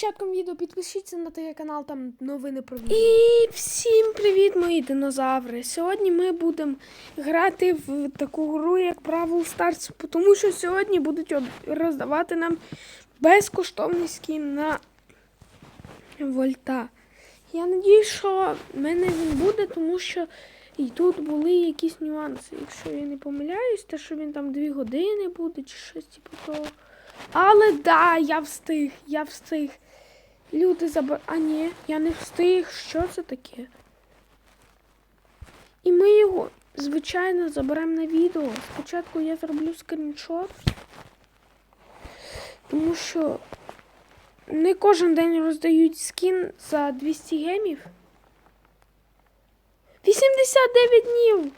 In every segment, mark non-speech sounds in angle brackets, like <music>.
початком відео підпишіться на той канал, там новини про відео. І всім привіт, мої динозаври! Сьогодні ми будемо грати в таку гру, як Бравл Stars, тому що сьогодні будуть роздавати нам безкоштовний скін на Вольта. Я надію, що в мене він буде, тому що і тут були якісь нюанси. Якщо я не помиляюсь, те, що він там дві години буде, чи щось типу того. Але да, я встиг, я встиг. Люди заб... А ні, я не встиг. Що це таке? І ми його, звичайно, заберемо на відео. Спочатку я зроблю скріншот. Тому що не кожен день роздають скін за 200 гемів. 89 днів!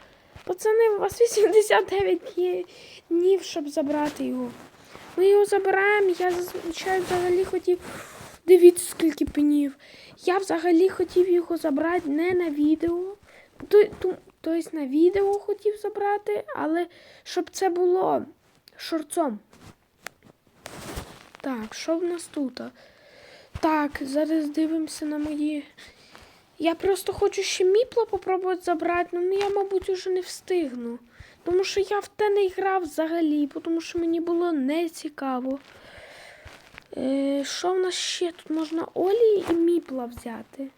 Пацани, у вас 89 днів, щоб забрати його. Ми його забираємо. Я зазвичай взагалі хотів. Дивіться, скільки пенів. Я взагалі хотів його забрати не на відео. То- то- Тобто на відео хотів забрати, але щоб це було шорцом. Так, що в нас тут? Так, зараз дивимося на мої. Я просто хочу ще міпло попробувати забрати, але я, мабуть, уже не встигну. Тому що я в те не грав взагалі, тому що мені було не цікаво. Е, що в нас ще? Тут можна Олі і Міпла взяти.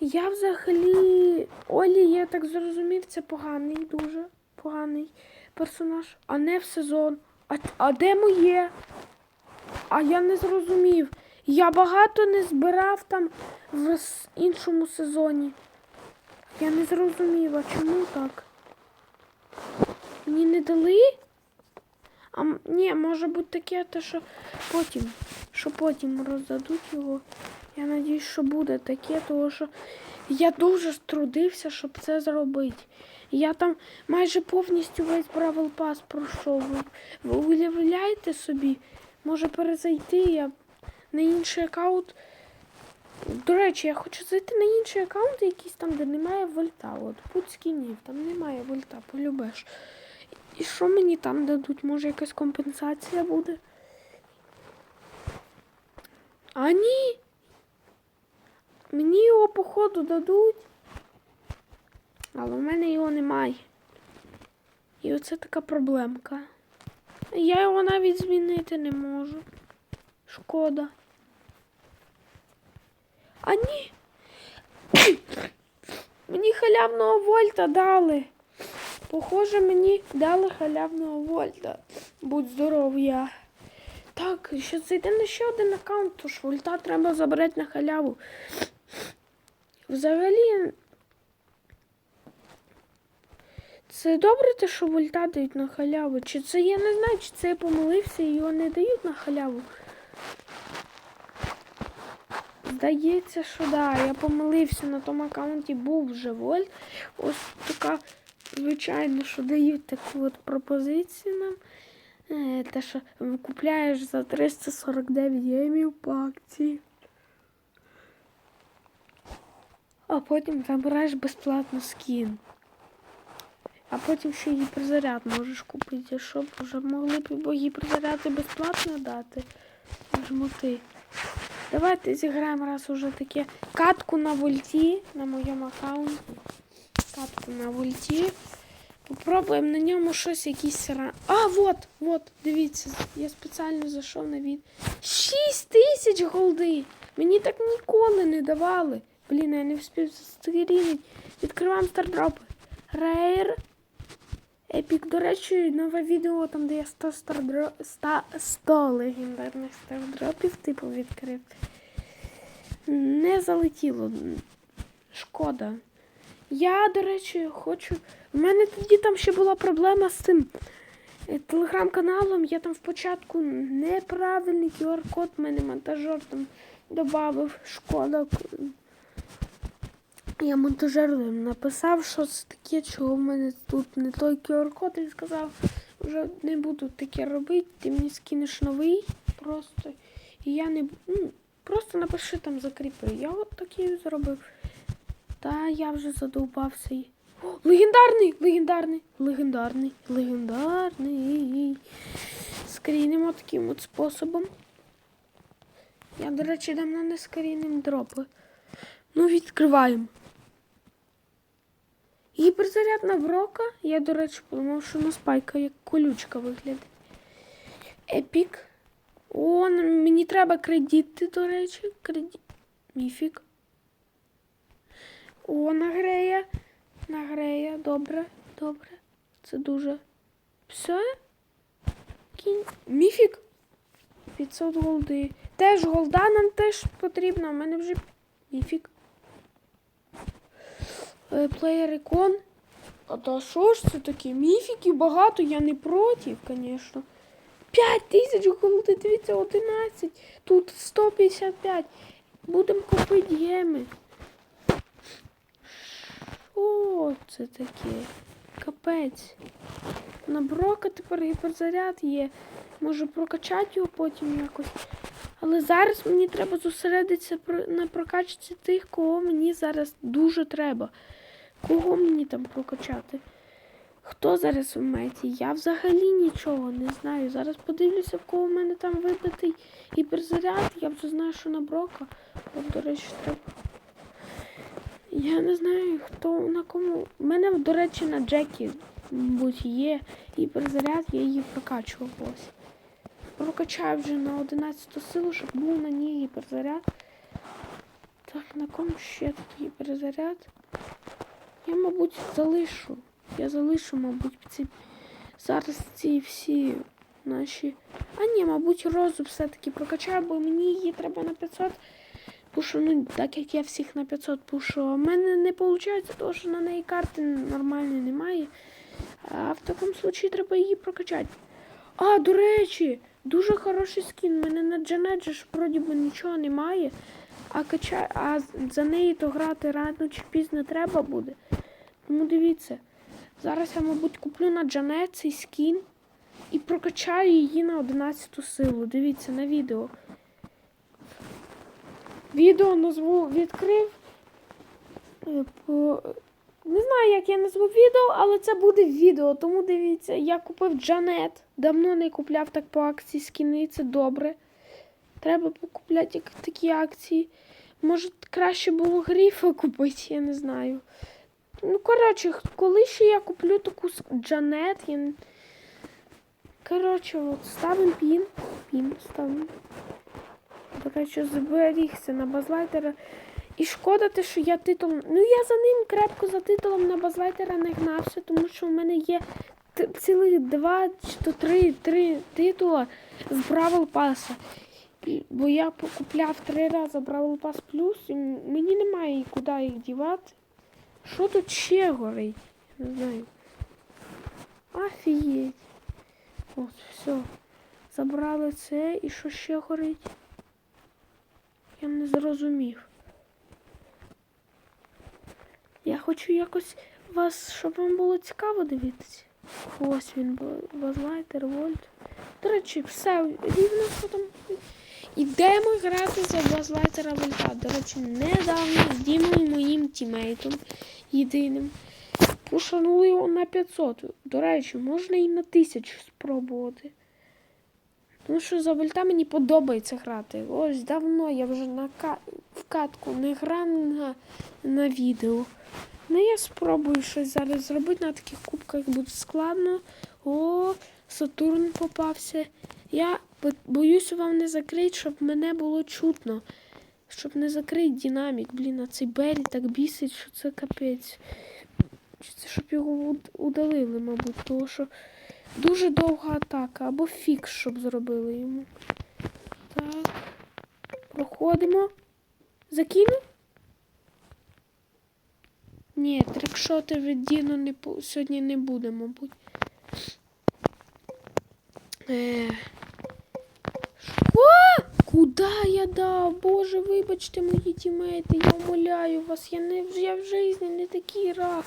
Я взагалі. Олі, я так зрозумів, це поганий, дуже поганий персонаж. А не в сезон. А, а де моє? А я не зрозумів. Я багато не збирав там в іншому сезоні. Я не зрозумів, а чому так? Мені не дали? А ні, може бути таке, те, що потім, що потім роздадуть його. Я надіюсь, що буде таке, тому що я дуже трудився, щоб це зробити. Я там майже повністю весь Бравл Пас пройшов. Ви- уявляєте собі? Може перезайти я на інший аккаунт. До речі, я хочу зайти на інший аккаунт, якийсь там, де немає вольта. От путь скінів, там немає вольта, полюбеш. І що мені там дадуть? Може якась компенсація буде? А ні. Мені його походу дадуть. Але в мене його немає. І оце така проблемка. Я його навіть змінити не можу. Шкода. А ні. <coughs> Мені халявного вольта дали. Похоже, мені дали халявного вольта. Будь здоров я. Так, ще зайде на ще один аккаунт, тож вольта треба забрати на халяву. Взагалі. Це добре те, що вольта дають на халяву. Чи це я не знаю, чи це я помилився і його не дають на халяву. Здається, що да, я помилився на тому аккаунті був вже вольт. Ось така, звичайно, що дають таку от пропозицію нам. Е, Те, що купляєш за 349 гемів по акції. А потім забираєш безплатно скін. А потім ще гіперзаряд можеш купити, щоб вже могли б бо гіперзаряди безплатно дати. Жмути. Давайте зіграємо раз уже таке катку на вольті на моєму аккаунті. Катку на вольті. Попробуємо на ньому щось якісь ра... А, вот, вот, дивіться, я спеціально зайшов на від. 6 тисяч голди! Мені так ніколи не давали. Блін, я не встиг застрілити. Відкриваємо стардропи. Рейр. Епік, до речі, нове відео, там, де я 100, стардро... 100, 100 легендарних стардропів, типу, відкрив. Не залетіло. Шкода. Я, до речі, хочу. У мене тоді там ще була проблема з цим е, телеграм-каналом. Я там в початку неправильний QR-код в мене монтажер там додав. Шкода. Я монтажеру написав, що це таке, чого в мене тут не той QR-код, і сказав, вже не буду таке робити, ти мені скинеш новий просто. І я не ну, просто напиши там закріпи. Я от такий зробив. Та я вже задовбався. О, легендарний, легендарний, легендарний, легендарний. Скрінемо таким от способом. Я, до речі, давно не скоріним дропи. Ну, відкриваємо. Гіперзарядна брока. Я, до речі, подумав, що на спайка як колючка виглядає. Епік. О, мені треба кредити, до речі. Кредит. Міфік. О, нагреє. Нагреє. Добре, добре. Це дуже. Все? Кінь. Міфік. 500 голди. Теж голда нам теж потрібна. У мене вже міфік. Е, Плеєр ікон. А то що ж це таке? Міфіків багато, я не проти, звісно. 5 тисяч голди, дивіться, 11. Тут 155. Будемо купити геми. Що це таке? Капець. На брока тепер гіперзаряд є. Може прокачати його потім якось. Але зараз мені треба зосередитися на прокачці тих, кого мені зараз дуже треба. Кого мені там прокачати? Хто зараз в меті? Я взагалі нічого не знаю. Зараз подивлюся, в кого в мене там вибитий гіперзаряд. Я вже знаю, що на брока. От, до речі, треба. Я не знаю, хто на кому. У мене, до речі, на Джекі, мабуть, є гіперзаряд, я її прокачував ось. Прокачаю вже на 11 силу, щоб був на ній гіперзаряд. Так, на кому ще тут гіперзаряд? Я, мабуть, залишу. Я залишу, мабуть, ці зараз ці всі наші. А ні, мабуть, розу все-таки прокачаю, бо мені її треба на 500. Що, ну, так як я всіх на 500 пушу, в мене не виходить, тому що на неї карти нормальної немає. А в такому случаї треба її прокачати. А, до речі, дуже хороший скін. У мене на Джанет же ж вроді би нічого немає. А кача... а за неї то грати рано чи пізно треба буде. Тому дивіться. Зараз я, мабуть, куплю на Джанет цей скін і прокачаю її на 11 силу. Дивіться на відео. Відео назву відкрив. Е. Не знаю, як я назву відео, але це буде відео. Тому дивіться, я купив Джанет. Давно не купляв так по акції скіни, це добре. Треба покупляти такі акції. Може, краще було гріфа купити, я не знаю. Ну, коротше, коли ще я куплю таку Джанет, я... Коротше, от ставимо пін. Пін ставимо. До речі, зберігся на базлайтера. І шкода те, що я титулом. Ну я за ним крепко за титулом на базлайтера не гнався, тому що в мене є цілих два чи три, три титула з Бравл Паса. Бо я покупляв три рази Бравл Пас Плюс, і мені немає куди їх дівати. Що тут ще горить? Не знаю. Офігеть. От, все. Забрали це і що ще горить? Я не зрозумів. Я хочу якось вас, щоб вам було цікаво дивитися. Ось він, Базлайтер, Вольт. До речі, все рівно, що там. Ідемо грати за Базлайтера Вольта. До речі, недавно з Дімою моїм тімейтом єдиним. Пошанули його на 500. До речі, можна і на 1000 спробувати. Тому що за вольта мені подобається грати. Ось давно я вже на ка... в катку не грав на... на відео. Ну я спробую щось зараз зробити на таких кубках буде складно. О, Сатурн попався. Я бо- боюся вам не закрити, щоб мене було чутно. Щоб не закрити динамік. Блін, а цей Беррі так бісить, що це капець. Чи це щоб його удалили, мабуть, тому що дуже довга атака. Або фікс, щоб зробили йому. Так. Проходимо. Закинув? Ні, трикшоти від Діно не, сьогодні не буде, мабуть. Е... Що? Куда я дав? Боже, вибачте, мої тімейти, я умоляю вас, я не я в житті не такий рак.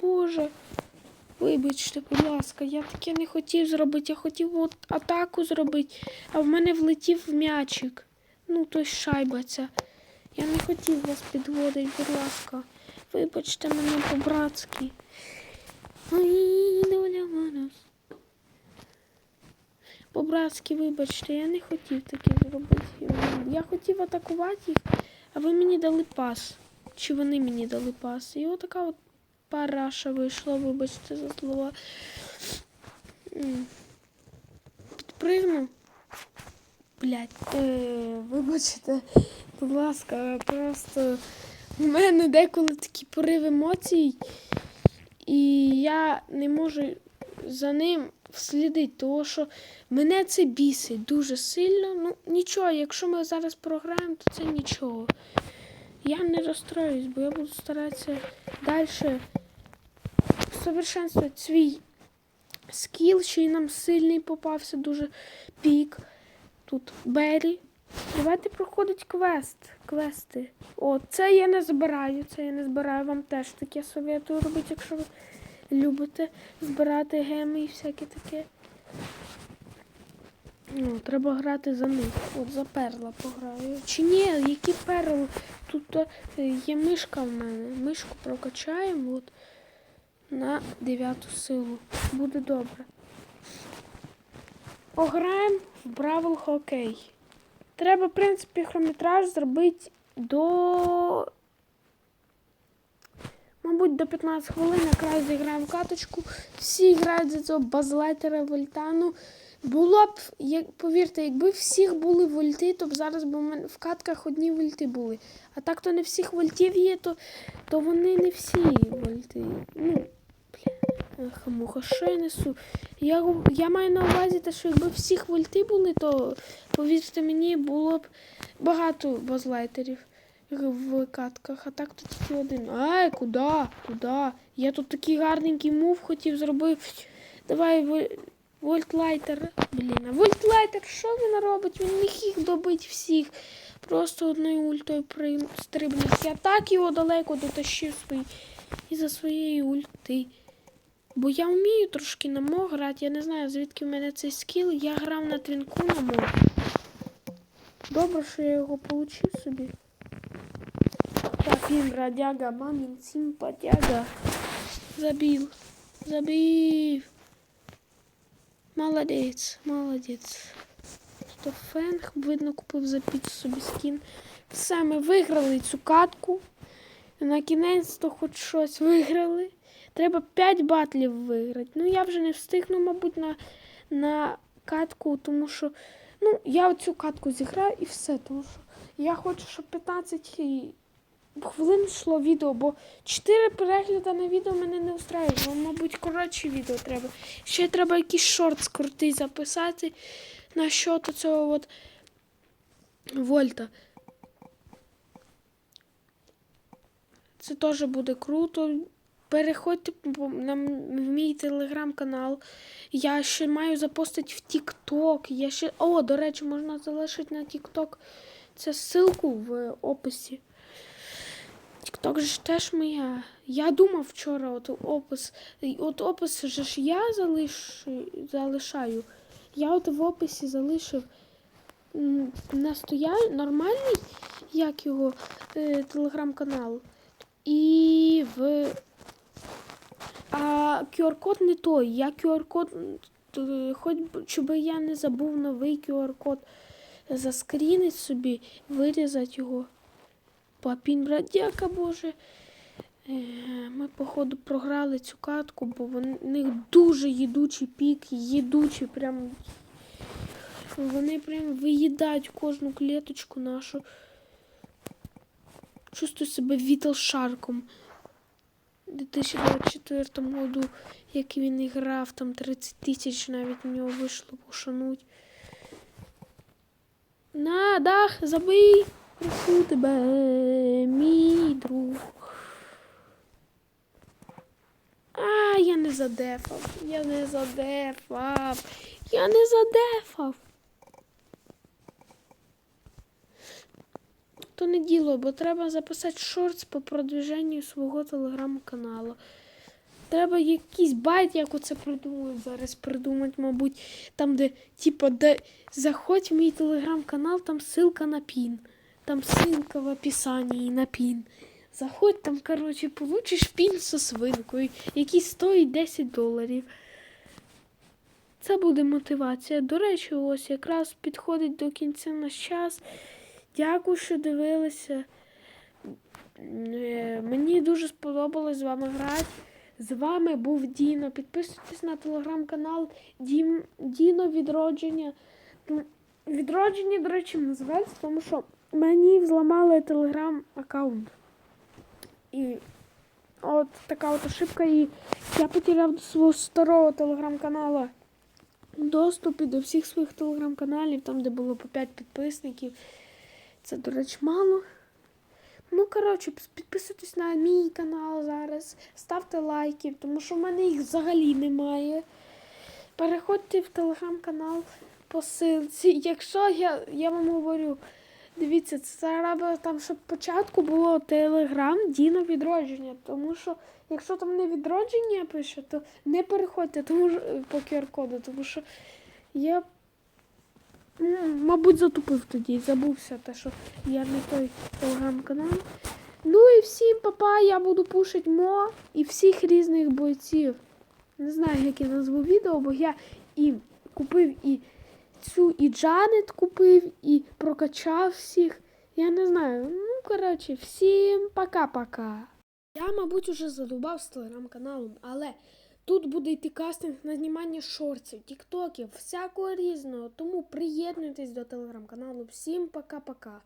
Боже. Вибачте, будь ласка, я таке не хотів зробити. Я хотів от атаку зробити, а в мене влетів м'ячик. Ну, той шайба ця. Я не хотів вас підводити, будь ласка. Вибачте мене по-братськи. По-братськи, вибачте, я не хотів таке зробити. Я хотів атакувати їх, а ви мені дали пас. Чи вони мені дали пас? І отака от параша вийшла, вибачте за слова. Підпригну. Блять, е, вибачте, будь ласка, просто у мене деколи такі порив емоцій, і я не можу за ним вслідити, тому що мене це бісить дуже сильно. Ну, нічого, якщо ми зараз програємо, то це нічого. Я не розстроюсь, бо я буду старатися далі совершенствувати свій скіл, ще й нам сильний попався дуже пік. Тут Беррі. Давайте проходить квест. Квести. О, це я не збираю, це я не збираю. Вам теж таке советую робити, якщо ви любите збирати геми і всяке таке. Ну, треба грати за них. От за перла пограю. Чи ні, які перли? Тут е, є мишка в мене. Мишку прокачаємо от на дев'яту силу. Буде добре. Пограємо в Бравл Хокей. Треба, в принципі, хронометраж зробити до. Мабуть, до 15 хвилин якраз зіграємо каточку. Всі грають за цього базлайтера Вольтану. Було б, як, повірте, якби всіх були вольти, то б зараз мене в катках одні вольти були. А так то не всіх вольтів є, то, то вони не всі вольти. Ну, бля, хамуха, що я несу? Я, я маю на увазі те, що якби всіх вольти були, то повірте мені, було б багато базлайтерів в катках, а так то тільки один. Ай, куди? Куди? Я тут такий гарненький мув хотів зробити. Давай вольтлайтер. Блін, а вольтлайтер, що він робить? Він міг їх добити всіх. Просто одною ультою при- стрибнув. Я так його далеко дотащив свій. І за своєї ульти. Бо я вмію трошки на мо грати. Я не знаю, звідки в мене цей скіл. Я грав на твінку на мо. Добре, що я його получив собі. Так, він радяга, мамін симпатяга. Забив. Забив. Молодець, молодець. То фенг, видно, купив за піцу собі скін. Все, ми виграли цю катку. На кінець то хоч щось виграли. Треба 5 батлів виграти. Ну, я вже не встигну, мабуть, на, на катку, тому що ну, я оцю катку зіграю і все. Тому що я хочу, щоб 15 хвилин йшло відео, бо 4 перегляди на відео мене не устраює. Бо, мабуть, коротше відео треба. Ще треба якийсь шорт крутий записати на що цього от вольта. Це теж буде круто. Переходьте на мій телеграм-канал. Я ще маю запостити в TikTok. Я ще... О, до речі, можна залишити на TikTok. Це ссылку в описі. Же ж теж моя. Я думав вчора, от опис. От опис же ж я залиш... залишаю. Я от в описі залишив настоя... нормальний, як його, е, телеграм-канал. І в. А QR-код не той. Я QR-код, хоч щоб я не забув новий QR-код заскрінить собі, вирізати його. Папін бродяка, боже. Е, Ми, походу, програли цю катку, бо в них дуже їдучий пік, їдучий, прям. Вони прям виїдають кожну клеточку нашу. Чувствую себе Вітал Шарком. У 2024 году, як він грав, там 30 тисяч навіть у нього вийшло пошануть. На дах, забий! Прошу тебе, мій друг. А, я не задефав. Я не задефав. Я не задефав. То не діло, бо треба записати шортс по продвіженню свого телеграм-каналу. Треба якийсь байт, як оце придумаю зараз придумати, мабуть, там, де, типу, де заходь в мій телеграм-канал, там ссылка на пін. Там ссылка в описанні на пін. Заходь там, коротше, получиш пін зі свинкою, який стоїть 10 доларів. Це буде мотивація. До речі, ось якраз підходить до кінця наш час. Дякую, що дивилися. Е, Мені дуже сподобалось з вами грати. З вами був Діно. Підписуйтесь на телеграм-канал. Діно Відродження. Відродження, до речі, називається, тому що мені взламали телеграм-аккаунт. І от така от ошибка. І я потеряв до свого старого телеграм-каналу доступі до всіх своїх телеграм-каналів, там, де було по 5 підписників. Це, до речі, мало. Ну, коротше, підписуйтесь на мій канал зараз, ставте лайки, тому що в мене їх взагалі немає. Переходьте в телеграм-канал по ссылці. Якщо я, я вам говорю, дивіться, це треба там, щоб спочатку було телеграм Діно відродження. Тому що якщо там не відродження пише, то не переходьте тому, по QR-коду, тому що м, мабуть, затупив тоді, забувся те, що я не той телеграм-канал. Ну і всім папа, я буду пушити мо і всіх різних бойців. Не знаю, як я назву відео, бо я і купив і цю і Джанет купив, і прокачав всіх. Я не знаю. Ну, коротше, всім пока-пока. Я, мабуть, уже задубав з телеграм-каналом, але тут буде йти кастинг на знімання шортів, тіктоків, всякого різного. Тому приєднуйтесь до телеграм-каналу. Всім пока-пока.